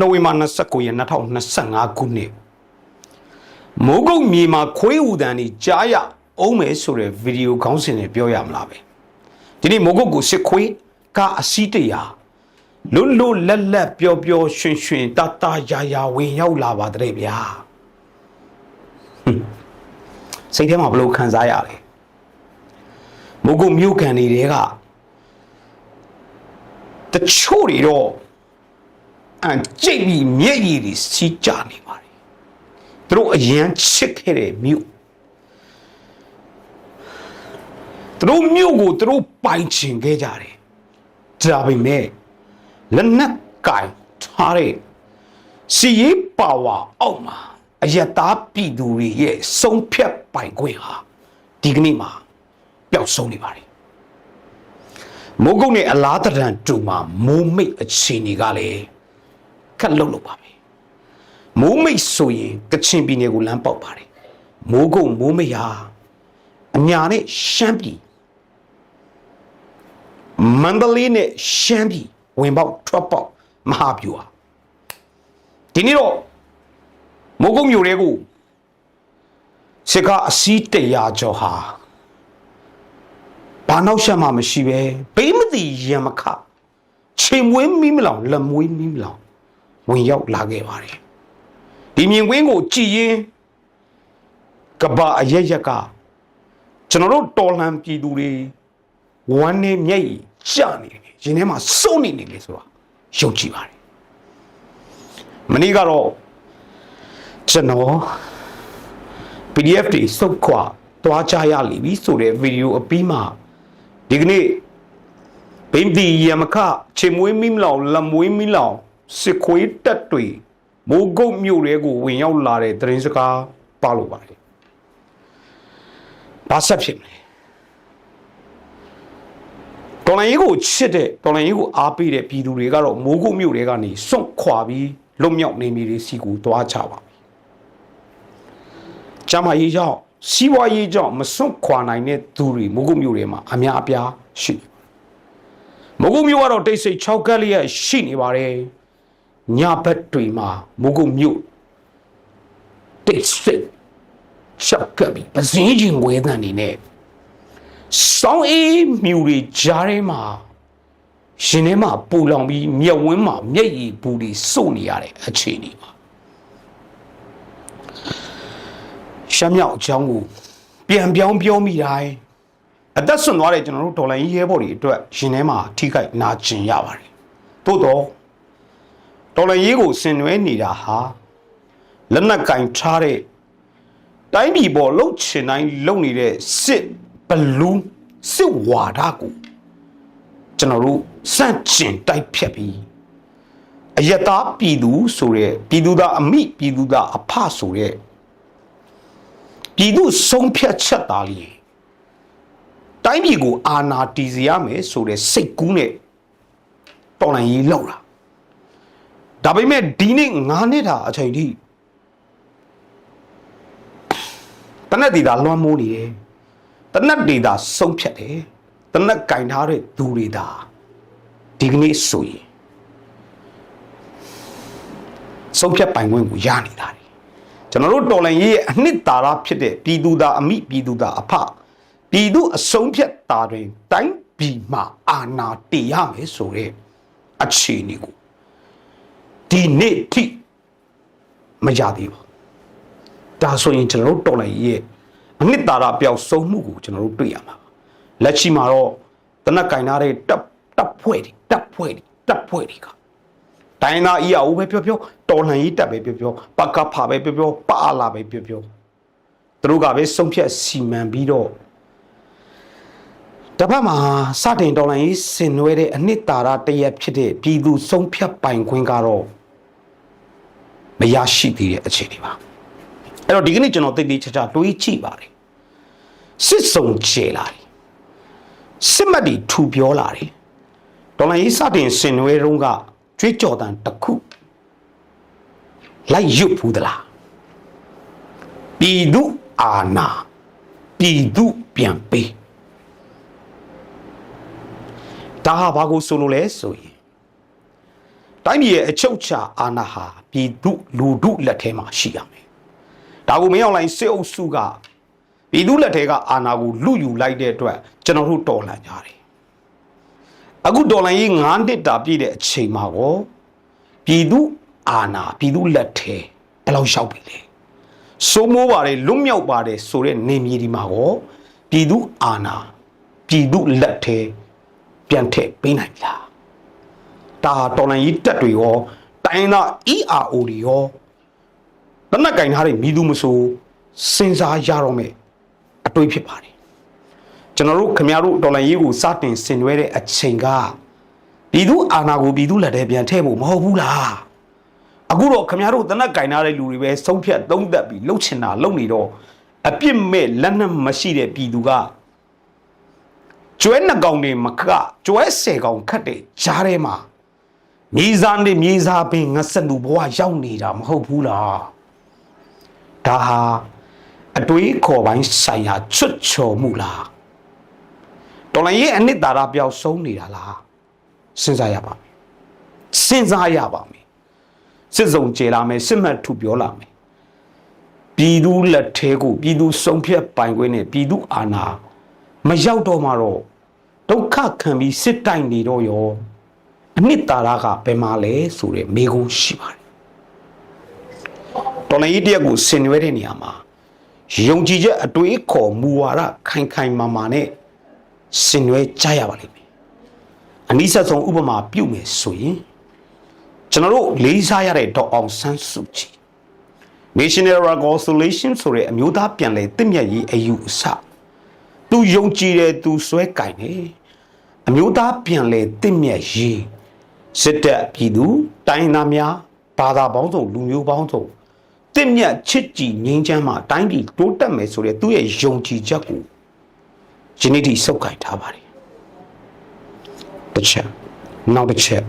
နိုဝင်ဘာ29ရက်2025ခုနှစ်မိုးကုတ်မြေမှာခွေးဦးတန်ကြီးကြားရအောင်မယ်ဆိုတဲ့ဗီဒီယိုခေါင်းစဉ်နဲ့ပြောရမလားပဲဒီနေ့မိုးကုတ်ကိုစစ်ခွေးကအစီးတရာလွတ်လွတ်လပ်လပ်ပျော်ပျော်ရွှင်ရွှင်တတရာရာဝင်ရောက်လာပါတဲ့ဗျာဟွန်းစိတ်ထဲမှာဘယ်လိုခံစားရလဲမိုးကုတ်မြို့ကန်တွေကတချို့တွေတော့ အန်ကြိတ်ပြီးမျက်ရည်တွေစီးကြနေပါတယ်သူတို့အရန်ချစ်ခဲ့တဲ့မြို့သူတို့မြို့ကိုသူတို့ပိုင်ချင်ခဲ့ကြတယ်ဒါပေမဲ့လက်နက်ကင်ထားတဲ့စီရေးပါဝါအောက်မှာအယက်သားပြည်သူတွေရဲ့ဆုံးဖြတ်ပိုင်ခွင့်ဟာဒီကနေ့မှာပျောက်ဆုံးနေပါတယ်မိုးကုတ်နဲ့အလားတရံတူမှာမိုးမိတ်အခြေအနေကလည်း ခက်လုံလို့ပါပဲမိုးမိတ်ဆိုရင်ကချင်ပြည်နယ်ကိုလမ်းပေါက်ပါတယ်မိုးကုတ်မိုးမိတ်ဟာအညာနဲ့ရှမ်းပြည်မန္တလေးနဲ့ရှမ်းပြည်ဝင်ပေါက်ထွက်ပေါက်မဟာဗျူဟာဒီနေ့တော့မိုးကုတ်မြို့တွေကိုစစ်ကားအစီးတရာကျော်ဟာဘာနောက်ရှက်မှမရှိပဲဘေးမတိရံမခချိန်မွေးမီးမလောင်လက်မွေးမီးမလောင် ဝင်ရောက်လာခဲ့ပါတယ်ဒီမြင်ကွင်းကိုကြည်ရင်ကဘာအရက်ရက်ကကျွန်တော်တို့တော်လှန်ပြည်သူတွေဝမ်းနဲ့မျက်ရည်ကျနေတယ်ရင်ထဲမှာစုံနေနေလေဆိုတာယုံကြည်ပါတယ်မနေ့ကတော့ကျွန်တော် PDF တွေစုတ်ခွာသွားကြရလိမ့်ပြီဆိုတဲ့ဗီဒီယိုအပြီးမှာဒီကနေ့ဘိမတီရမခချေမွေးမိမလောင်လမွေးမိလောင် စစ်ခွေးတက်တွေမိုးကုတ်မြို့တွေကိုဝင်ရောက်လာတဲ့သတင်းစကားပါလို့ပါတယ်ဘာဆက်ဖြစ်မလဲတော်လိုင်းကြီးကိုချစ်တဲ့တော်လိုင်းကြီးကိုအားပေးတဲ့ပြည်သူတွေကတော့မိုးကုတ်မြို့တွေကနေစွန့်ခွာပြီးလွတ်မြောက်နေမြေတွေစီကိုသွားကြပါပြီ။ကျမရေးကြောင့်စီးပွားရေးကြောင့်မစွန့်ခွာနိုင်တဲ့သူတွေမိုးကုတ်မြို့တွေမှာအများအပြားရှိနေ။မိုးကုတ်မြို့ကတော့တိတ်ဆိတ်6ကက်လျက်ရှိနေပါတယ်။ ညဘက်တွေမှာမိုးကုတ်မြို့တိတ်ဆိတ်6ကက်ပြီးပစင်းချင်းဝဲတန်နေနဲ့စောင်းအေးမြူတွေကြားထဲမှာရှင်ထဲမှာပူလောင်ပြီးမျက်ဝန်းမှာမျက်ရည်ပူတွေစုပ်နေရတဲ့အခြေအနေပါရှမ်းမြောက်အကြောင်းကိုပြန်ပြောင်းပြောမိတိုင်းအသက်ဆွန့်သွားတဲ့ကျွန်တော်တို့ဒေါ်လာကြီးရဲဘော်တွေအတွက်ရှင်ထဲမှာထိခိုက်နာကျင်ရပါတယ်သို့တော့ ဒေါ်လာကြီးကိုဆင်နွှဲနေတာဟာလက်နက်ကင်ထားတဲ့တိုင်းပြည်ပေါ်လှုပ်ချင်တိုင်းလှုပ်နေတဲ့စစ်ဘလူးစစ်ဝါဒကိုကျွန်တော်တို့စန့်ကျင်တိုက်ဖြတ်ပြီးအယက်သားပြည်သူဆိုတဲ့ပြည်သူသားအမိပြည်သူသားအဖဆိုတဲ့ပြည်သူဆုံးဖြတ်ချက်သားလေးတိုင်းပြည်ကိုအာဏာတည်စေရမယ်ဆိုတဲ့စိတ်ကူးနဲ့တော်လှန်ရေးလောက်လာ ဒါပေမဲ့ဒီနေ့9နှစ်တာအချိန်ထိတနက်တီတာလွှမ်းမိုးနေတယ်တနက်တီတာဆုံးဖြတ်တယ်တနက်ကင်ထားတဲ့သူတွေဒါဒီကနေ့ဆိုရင်ဆုံးဖြတ်ပိုင်ခွင့်ကိုရနေတာတယ်ကျွန်တော်တို့တော်လန်ရေးရဲ့အနှစ်သာရဖြစ်တဲ့ပြည်သူသားအမိပြည်သူသားအဖပြည်သူအဆုံးဖြတ်တာတွင်တိုင်းပြည်မှာအာဏာတည်ရမယ်ဆိုတဲ့အခြေအနေကို ဒီနေ့ထိမရသေးပါဘူးဒါဆိုရင်ကျွန်တော်တို့တော်လန်ရေးရဲ့အနှစ်သာရပျောက်ဆုံးမှုကိုကျွန်တော်တို့တွေ့ရမှာပါလက်ရှိမှာတော့တနက်ကင်ထားတဲ့တပ်တပ်ဖွဲ့တွေတပ်ဖွဲ့တွေတပ်ဖွဲ့တွေကဒိုင်းသားအီယာဦးပဲပြောပြောတော်လှန်ရေးတပ်ပဲပြောပြောပကဖာပဲပြောပြောပအာလာပဲပြောပြောသူတို့ကပဲဆုံးဖြတ်စီမံပြီးတော့တပတ်မှာစတင်တော်လှန်ရေးဆင်နွှဲတဲ့အနှစ်သာရတရက်ဖြစ်တဲ့ပြည်သူဆုံးဖြတ်ပိုင်ခွင့်ကတော့ မရရှိသေးတဲ့အခြေအနေပါအဲ့တော့ဒီကနေ့ကျွန်တော်သိသိချာချာတွေးကြည့်ပါတယ်စစ်စုံချေလာတယ်စစ်မှတ်တွေထူပြောလာတယ်ဒေါ်လာရေးစတင်ဆင်နွှဲတုန်းကကြွေးကြော်တန်တစ်ခုလိုက်ရွတ်ဘူးသလားပြည်သူအာနာပြည်သူပြန်ပေးဒါဟာဘာကိုဆိုလို့လဲဆိုရင် တိုင်းပြည်ရဲ့အချုပ်ချာအာဏာဟာပြည်သူလူထုလက်ထဲမှာရှိရမယ်ဒါကိုမင်းအောင်လိုင်းစစ်အုပ်စုကပြည်သူလက်ထဲကအာဏာကိုလူယူလိုက်တဲ့အတွက်ကျွန်တော်တို့တော်လှန်ကြတယ်အခုတော်လှန်ရေး9နှစ်တာပြည့်တဲ့အချိန်မှာကိုပြည်သူအာဏာပြည်သူလက်ထဲဘယ်လောက်ရောက်ပြီလဲစိုးမိုးပါတယ်လွတ်မြောက်ပါတယ်ဆိုတဲ့နေမြေဒီမှာကိုပြည်သူအာဏာပြည်သူလက်ထဲပြန်ထည့်ပေးနိုင်လား ဒါဟာတော်လှန်ရေးတက်တွေရောတိုင်းသား ERO တွေရောတနက်ကင်ထားတဲ့မိသူမဆိုစဉ်းစားရတော့မယ်အတွေးဖြစ်ပါတယ်ကျွန်တော်တို့ခင်ဗျားတို့တော်လှန်ရေးကိုစတင်ဆင်နွှဲတဲ့အချိန်ကပြည်သူအာဏာကိုပြည်သူလက်ထဲပြန်ထည့်ဖို့မဟုတ်ဘူးလားအခုတော့ခင်ဗျားတို့တနက်ကင်ထားတဲ့လူတွေပဲဆုံးဖြတ်သုံးသက်ပြီးလှုပ်ချင်တာလှုပ်နေတော့အပြစ်မဲ့လက်နက်မရှိတဲ့ပြည်သူကကျွဲနှစ်ကောင်တွေမကကျွဲဆယ်ကောင်ခတ်တဲ့ဂျားထဲမှာ မြေစားနဲ့မြေစားပင်ငဆက်လူဘဝရောက်နေတာမဟုတ်ဘူးလားဒါဟာအတွေးခေါ်ပိုင်းဆိုင်ရာချွတ်ချော်မှုလားတော်လည်းရဲ့အနှစ်သာရပြောက်ဆုံးနေတာလားစဉ်းစားရပါမယ်စဉ်းစားရပါမယ်စစ်စုံကျေလာမယ်စစ်မှတ်ထူပြောလာမယ်ပြည်သူလက်ထဲကိုပြည်သူစုံဖြတ်ပိုင်ခွင့်နဲ့ပြည်သူအာဏာမရောက်တော့မှတော့ဒုက္ခခံပြီးစစ်တိုင်နေတော့ရော အနှစ်သာရကဘယ်မှာလဲဆိုတဲ့မေးခွန်းရှိပါတယ်တော်လည်းတရက်ကိုဆင်နွှဲတဲ့နေရာမှာယုံကြည်ချက်အတွေးခေါ်မူဝါဒခိုင်ခိုင်မာမာနဲ့ဆင်နွှဲကြရပါလိမ့်မယ်အနည်းဆက်ဆုံးဥပမာပြုမယ်ဆိုရင်ကျွန်တော်တို့လေးစားရတဲ့ဒေါက်အောင်ဆန်းစုကြည် National Reconciliation ဆိုတဲ့အမျိုးသားပြန်လည်တည်မြတ်ရေးအယူအဆသူယုံကြည်တယ်သူစွဲကင်တယ်အမျိုးသားပြန်လည်တည်မြတ်ရေး စစ်တပ်ပြည်သူတိုင်းသားများဘာသာပေါင်းစုံလူမျိုးပေါင်းစုံတင့်မြတ်ချစ်ကြည်ငြိမ်းချမ်းမှတိုင်းပြည်တိုးတက်မယ်ဆိုတဲ့သူ့ရဲ့ယုံကြည်ချက်ကိုယနေ့ထိစုပ်ကိုင်ထားပါတယ်တစ်ချက်နောက်တစ်ချက်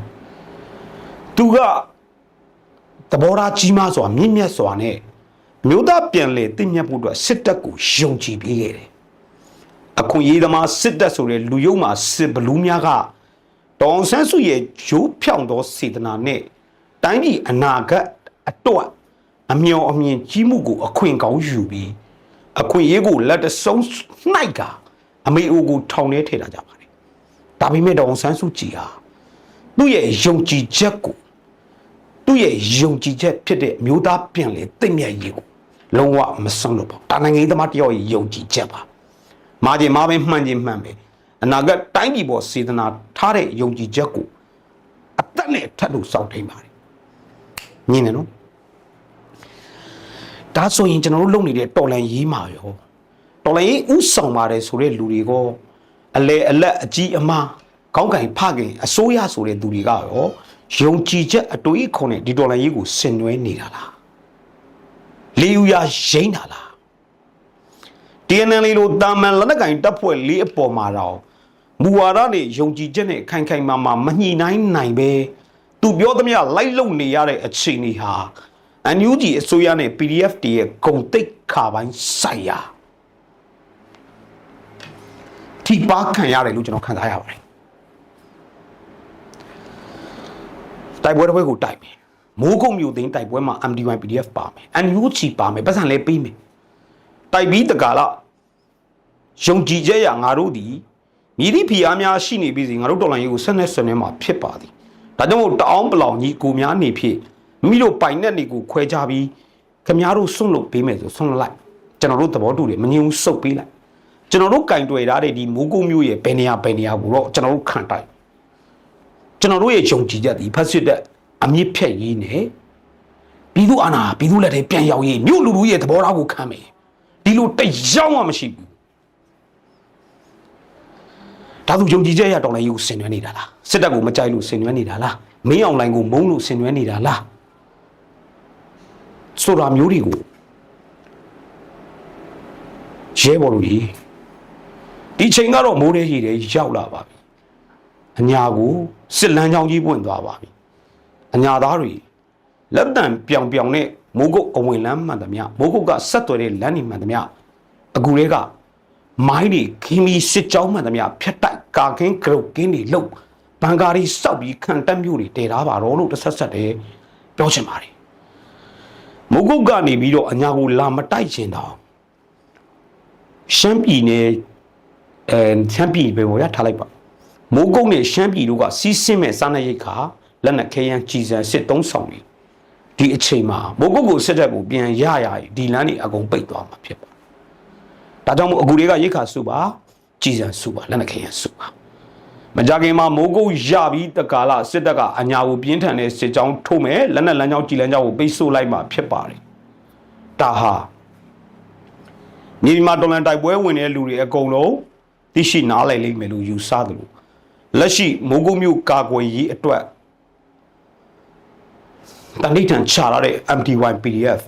သူကသဘောထားကြီးမားစွာမြင့်မြတ်စွာနဲ့မြို့သားပြန်လေတင့်မြတ်ဖို့အတွက်စစ်တပ်ကိုယုံကြည်ပေးခဲ့တယ်အခွင့်အရေးသမားစစ်တပ်ဆိုတဲ့လူယုံမှာစစ်ဘလူးများက တောင်ဆန်းစုရဲ့ရိုးဖြောင်သောစေတနာနဲ့တိုင်းပြည်အနာဂတ်အတွက်အမျော်အမြင်ကြီးမှုကိုအခွင့်ကောင်းယူပြီးအခွင့်အရေးကိုလက်တဆုံးနှိုက်တာအမေအိုကိုထောင်ထဲထည့်တာကြပါတယ်ဒါပေမဲ့တောင်ဆန်းစုကြည်ဟာသူ့ရဲ့ယုံကြည်ချက်ကိုသူ့ရဲ့ယုံကြည်ချက်ဖြစ်တဲ့အမျိုးသားပြန်လေသိမ့်မြတ်ရေးကိုလုံးဝမဆုံးလို့ပေါ့ဒါနိုင်ငံရေးသမားတယောက်ရဲ့ယုံကြည်ချက်ပါမာကျင်မာပဲမှန်ခြင်းမှန်ပဲ အနာဂတ်တိုင်းပြည်ပေါ်စေတနာထားတဲ့ယုံကြည်ချက်ကိုအသက်နဲ့ထပ်လို့စောင့်ထိန်ပါတယ်မြင်တယ်နော်ဒါဆိုရင်ကျွန်တော်တို့လုပ်နေတဲ့တော်လန်ရေးမှာရောတော်လန်ရေးဥဆောင်ပါတယ်ဆိုတဲ့လူတွေကအလေအလက်အကြီးအမားခေါင်းကင်ဖခင်အစိုးရဆိုတဲ့သူတွေကရောယုံကြည်ချက်အတွေးအခေါ်နဲ့ဒီတော်လန်ရေးကိုဆင်နွှဲနေတာလားလေယူရရိမ့်တာလား TNL လိုတာမန်လက်နက်ကင်တပ်ဖွဲ့လေးအပေါ်မှာတော့ မူဝါဒနဲ့ယုံကြည်ချက်နဲ့ခိုင်ခိုင်မာမာမညှိနှိုင်းနိုင်ပဲသူပြောသမျှလိုက်လုံနေရတဲ့အခြေအနေဟာအန်ယူဂျီအစိုးရနဲ့ PDF တည်းရဲ့ဂုံတိတ်ခါပိုင်းဆိုင်ရာထိပါခံရတယ်လို့ကျွန်တော်ခံစားရပါတယ်တိုက်ပွဲတစ်ပွဲကိုတိုက်မယ်မိုးကုတ်မျိုးသိန်းတိုက်ပွဲမှာ MDY PDF ပါမယ် NUG ပါမယ်ပတ်စံလည်းပေးမယ်တိုက်ပြီးတကာလယုံကြည်ချက်ရငါတို့ဒီ မြည်သည့်ဖီအားများရှိနေပြီစီငါတို့တော်လိုင်းရေးကိုဆက်နဲ့ဆက်နဲ့မှာဖြစ်ပါသည်ဒါကြောင့်မို့တအောင်ပလောင်ကြီးကိုများနေဖြစ်မိတို့ပိုင်နဲ့နေကိုခွဲကြပြီးခမားတို့ဆွန့်လို့ပေးမယ်ဆိုဆွန့်လိုက်ကျွန်တော်တို့သဘောတူတယ်မငြင်းဘူးစုပ်ပေးလိုက်ကျွန်တော်တို့ကင်တွေ့ထားတဲ့ဒီမိုးကုတ်မျိုးရဲ့ဘယ်နေရာဘယ်နေရာကိုတော့ကျွန်တော်တို့ခံတိုက်ကျွန်တော်တို့ရဲ့ယုံကြည်ချက်ဒီဖတ်စစ်တဲ့အမြင့်ဖြတ်ရေးနဲ့ပြည်သူအာဏာပြည်သူလက်ထဲပြန်ရောက်ရေးမြို့လူလူရဲ့သဘောထားကိုခံမယ်ဒီလိုတယောက်မှမရှိဘူး ဒါသူယုံကြည်ချက်ရတော်လည်းယူဆင်နွှဲနေတာလားစစ်တပ်ကိုမကြိုက်လို့ဆင်နွှဲနေတာလားမင်းအောင်လိုင်းကိုမုန်းလို့ဆင်နွှဲနေတာလားဆိုတာမျိုးတွေကိုရဲဘော်တို့ကြီးဒီချိန်ကတော့မိုးတဲ့ရေတွေရောက်လာပါပြီအညာကိုစစ်လန်းချောင်းကြီးပွင့်သွားပါပြီအညာသားတွေလက်တံပြောင်ပြောင်နဲ့မိုးကုတ်အဝင်လမ်းမှန်သမျှမိုးကုတ်ကဆက်သွယ်တဲ့လမ်းတွေမှန်သမျှအခုတွေက မိုင်းတွေခင်းပြီးစစ်ကြောင်းမှန်သမျှဖြတ်တိုက်ကာကင်းကရုတ်ကင်းတွေလှုပ်ဗဘန်ကာတွေစောက်ပြီးခံတက်မျိုးတွေတည်ထားပါတော့လို့တစ်ဆက်ဆက်တည်းပြောချင်ပါတယ်မုတ်ကုတ်ကနေပြီးတော့အညာကိုလာမတိုက်ချင်တော့ရှမ်းပြည်နယ်အဲရှမ်းပြည်ပဲပေါ့ရထားလိုက်ပါမိုးကုတ်နဲ့ရှမ်းပြည်တို့ကစီးဆင်းမဲ့စားနပ်ရိတ်ခါလက်နက်ခဲယမ်းကြီးစံစစ်သုံးဆောင်နေဒီအချိန်မှာမိုးကုတ်ကိုစစ်တပ်ကိုပြန်ရရရင်ဒီလမ်းတွေအကုန်ပိတ်သွားမှာဖြစ်ပါ ဒါကြောင့်မို့အခုတွေကရိတ်ခါစုပါကြီးစံစုပါလက်နက်ခဲယမ်းစုပါမကြခင်မှာမိုးကုတ်ရပြီးတကာလစစ်တပ်ကအညာကိုပြင်းထန်တဲ့စစ်ကြောင်းထုတ်မယ်လက်နက်လမ်းကြောင်းကြီးလမ်းကြောင်းကိုပိတ်ဆို့လိုက်မှာဖြစ်ပါတယ်ဒါဟာမြေပြင်မှာတော်လန်တိုက်ပွဲဝင်တဲ့လူတွေအကုန်လုံးသိရှိနားလည်လိမ့်မယ်လို့ယူဆတယ်လို့လက်ရှိမိုးကုတ်မြို့ကာကွယ်ရေးအတွက်တဏိဌံချလာတဲ့ MTY PDF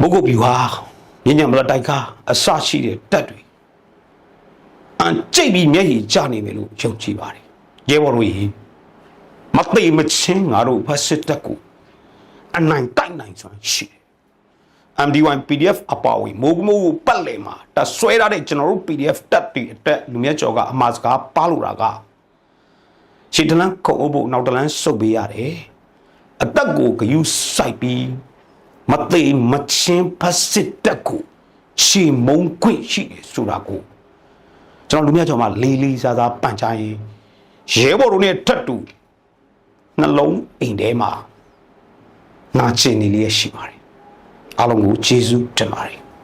မိုးကုတ်ပြူဟာ ညညမလတိုက်ကားအစရှိတဲ့တက်တွေအန်ကြိတ်ပြီးမျက်ရည်ကျနေမယ်လို့ယုံကြည်ပါတယ်ရဲဘော်တို့ရေမသိမချင်းငါတို့ဖတ်စစ်တက်ကိုအနိုင်တိုက်နိုင်စွမ်းရှိတယ် MD1 PDF အပါအဝင်မိုးကမိုးကိုပတ်လည်မှာတဆွဲထားတဲ့ကျွန်တော်တို့ PDF တက်တွေအတက်လူမြတ်ကျော်ကအမှားစကားပါလို့တာကရှစ်တလန်းခုတ်အုပ်ဖို့နောက်တလန်းစုပ်ပေးရတယ်အတက်ကိုဂယုစိုက်ပြီး မသိမချင်းဖတ်စစ်တက်ကိုချီမုံခွင့်ရှိတယ်ဆိုတာကိုကျွန်တော်လူမြတ်ကျော်မှာလေးလေးစားစားပန်ချရင်ရဲဘော်တို့နဲ့ထပ်တူနှလုံးအိမ်ထဲမှာငါချင်နေလေးရရှိပါတယ်အားလုံးကိုကျေးဇူးတင်ပါတယ်